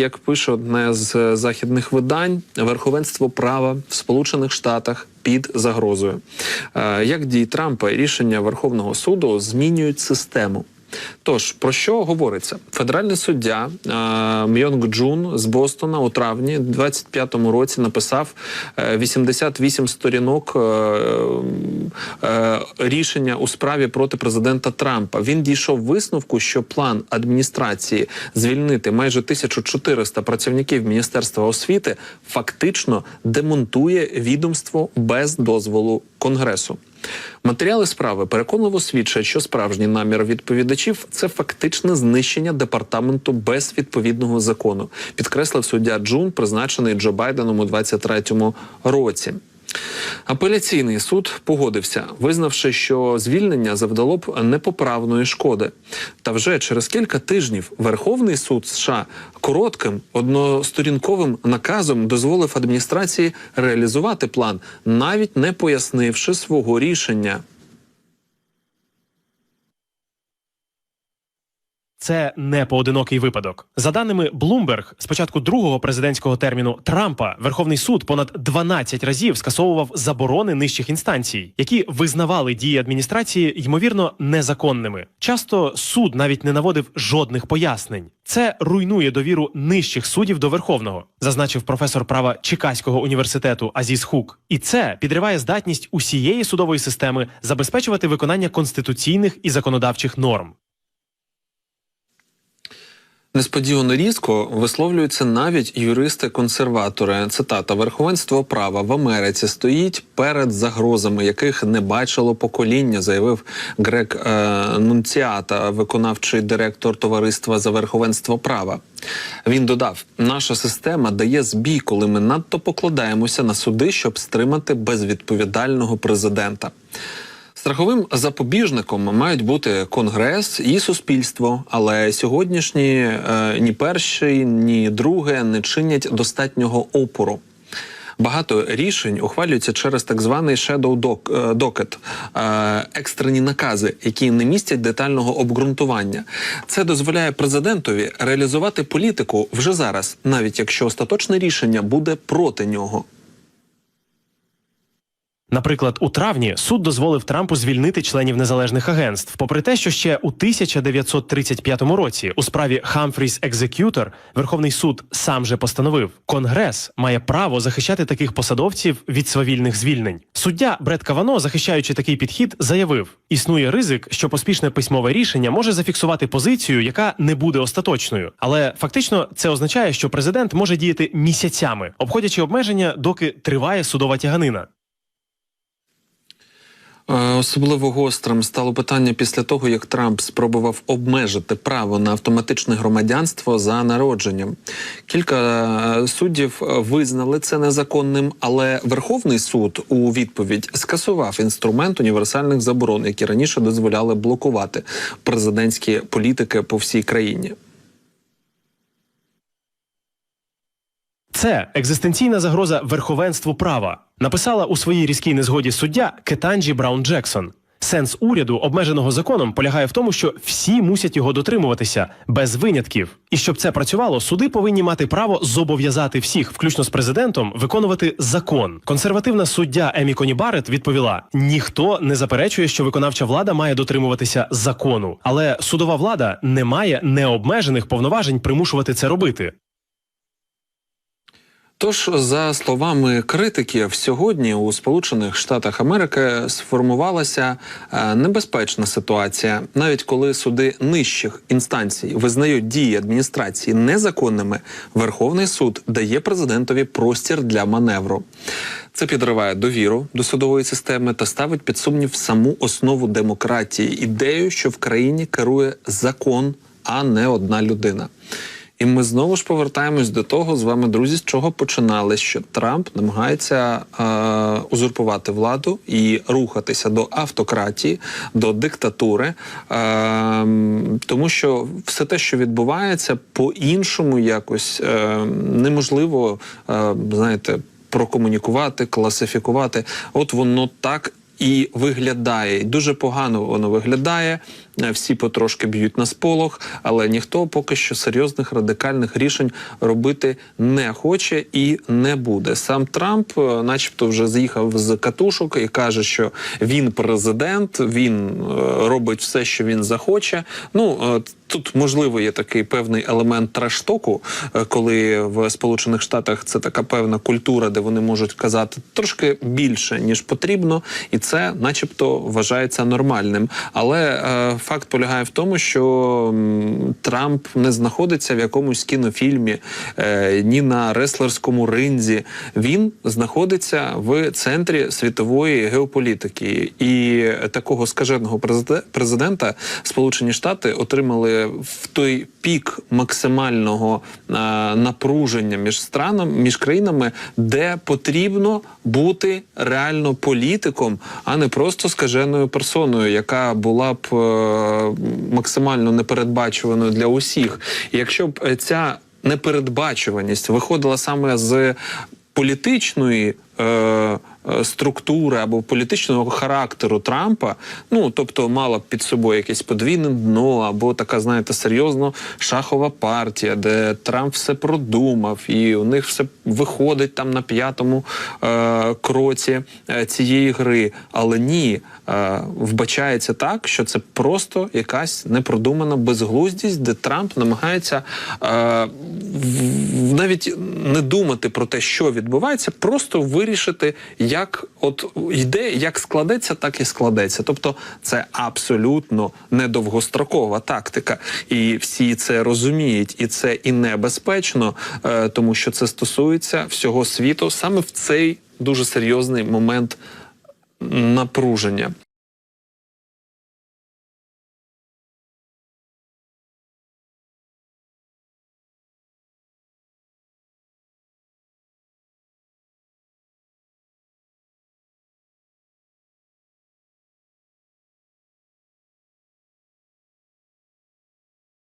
Як пише одне з західних видань, верховенство права в Сполучених Штатах під загрозою. Е, Як дії Трампа і рішення Верховного суду змінюють систему. Тож про що говориться? Федеральний суддя е, Мйонг Джун з Бостона у травні 25-му році написав е, 88 сторінок е, е, рішення у справі проти президента Трампа. Він дійшов висновку, що план адміністрації звільнити майже 1400 працівників Міністерства освіти фактично демонтує відомство без дозволу Конгресу. Матеріали справи переконливо свідчать, що справжній намір відповідачів це фактичне знищення департаменту без відповідного закону, підкреслив суддя Джун, призначений Джо Байденом у 23-му році. Апеляційний суд погодився, визнавши, що звільнення завдало б непоправної шкоди. Та вже через кілька тижнів Верховний суд США коротким односторінковим наказом дозволив адміністрації реалізувати план, навіть не пояснивши свого рішення. Це не поодинокий випадок. За даними Bloomberg, з початку другого президентського терміну Трампа Верховний суд понад 12 разів скасовував заборони нижчих інстанцій, які визнавали дії адміністрації ймовірно незаконними. Часто суд навіть не наводив жодних пояснень. Це руйнує довіру нижчих суддів до верховного, зазначив професор права Чикаського університету Азіз Хук. І це підриває здатність усієї судової системи забезпечувати виконання конституційних і законодавчих норм. Несподівано різко висловлюються навіть юристи-консерватори. Цитата верховенство права в Америці стоїть перед загрозами, яких не бачило покоління, заявив Грек е, Нунціата, виконавчий директор товариства за верховенство права. Він додав: наша система дає збій, коли ми надто покладаємося на суди, щоб стримати безвідповідального президента. Страховим запобіжником мають бути конгрес і суспільство, але сьогоднішні е, ні перший, ні друге не чинять достатнього опору. Багато рішень ухвалюються через так званий shadow е, docket, е, екстрені накази, які не містять детального обґрунтування. Це дозволяє президентові реалізувати політику вже зараз, навіть якщо остаточне рішення буде проти нього. Наприклад, у травні суд дозволив Трампу звільнити членів незалежних агентств, попри те, що ще у 1935 році у справі Хамфріс Екзекютор Верховний суд сам же постановив, Конгрес має право захищати таких посадовців від свавільних звільнень. Суддя Бред Кавано, захищаючи такий підхід, заявив: існує ризик, що поспішне письмове рішення може зафіксувати позицію, яка не буде остаточною. Але фактично це означає, що президент може діяти місяцями, обходячи обмеження, доки триває судова тяганина. Е, Особливо гострим стало питання після того, як Трамп спробував обмежити право на автоматичне громадянство за народженням. Кілька е, суддів е, визнали це незаконним, але Верховний суд у відповідь скасував інструмент універсальних заборон, які раніше дозволяли блокувати президентські політики по всій країні. Це екзистенційна загроза верховенству права, написала у своїй різкій незгоді суддя Кетанджі Браун Джексон. Сенс уряду, обмеженого законом, полягає в тому, що всі мусять його дотримуватися без винятків. І щоб це працювало, суди повинні мати право зобов'язати всіх, включно з президентом, виконувати закон. Консервативна суддя Емі Коні Барет відповіла: ніхто не заперечує, що виконавча влада має дотримуватися закону, але судова влада не має необмежених повноважень примушувати це робити. Тож, за словами критиків, сьогодні у Сполучених Штатах Америки сформувалася е, небезпечна ситуація, навіть коли суди нижчих інстанцій визнають дії адміністрації незаконними, Верховний суд дає президентові простір для маневру. Це підриває довіру до судової системи та ставить під сумнів саму основу демократії, ідею, що в країні керує закон, а не одна людина. І ми знову ж повертаємось до того з вами, друзі, з чого починали, що Трамп намагається е, узурпувати владу і рухатися до автократії, до диктатури, е, тому що все те, що відбувається, по-іншому якось е, неможливо, е, знаєте, прокомунікувати, класифікувати. От воно так і виглядає. І дуже погано воно виглядає. Е, всі потрошки б'ють на сполох, але ніхто поки що серйозних радикальних рішень робити не хоче і не буде. Сам Трамп, е, начебто, вже з'їхав з катушок і каже, що він президент, він е, робить все, що він захоче. Ну тут можливо є такий певний елемент траштоку, коли в Сполучених Штатах це така певна культура, де вони можуть казати трошки більше ніж потрібно, і це, начебто, вважається нормальним. Але е, факт полягає в тому, що Трамп не знаходиться в якомусь кінофільмі, е, ні на реслерському ринзі. Він знаходиться в центрі світової геополітики, і такого скаженого президе- президента Сполучені Штати отримали в той пік максимального е, напруження між странами, між країнами, де потрібно бути реально політиком, а не просто скаженою персоною, яка була б е, максимально непередбачуваною для усіх. І якщо б е, ця непередбачуваність виходила саме з політичної. Е, Структури або політичного характеру Трампа, ну тобто мала б під собою якесь подвійне дно, або така, знаєте, серйозно шахова партія, де Трамп все продумав, і у них все виходить там на п'ятому е, кроці е, цієї гри. Але ні, е, вбачається так, що це просто якась непродумана безглуздість, де Трамп намагається е, в- навіть не думати про те, що відбувається, просто вирішити, як от йде, як складеться, так і складеться. Тобто, це абсолютно недовгострокова тактика, і всі це розуміють, і це і небезпечно, е, тому що це стосується всього світу саме в цей дуже серйозний момент напруження.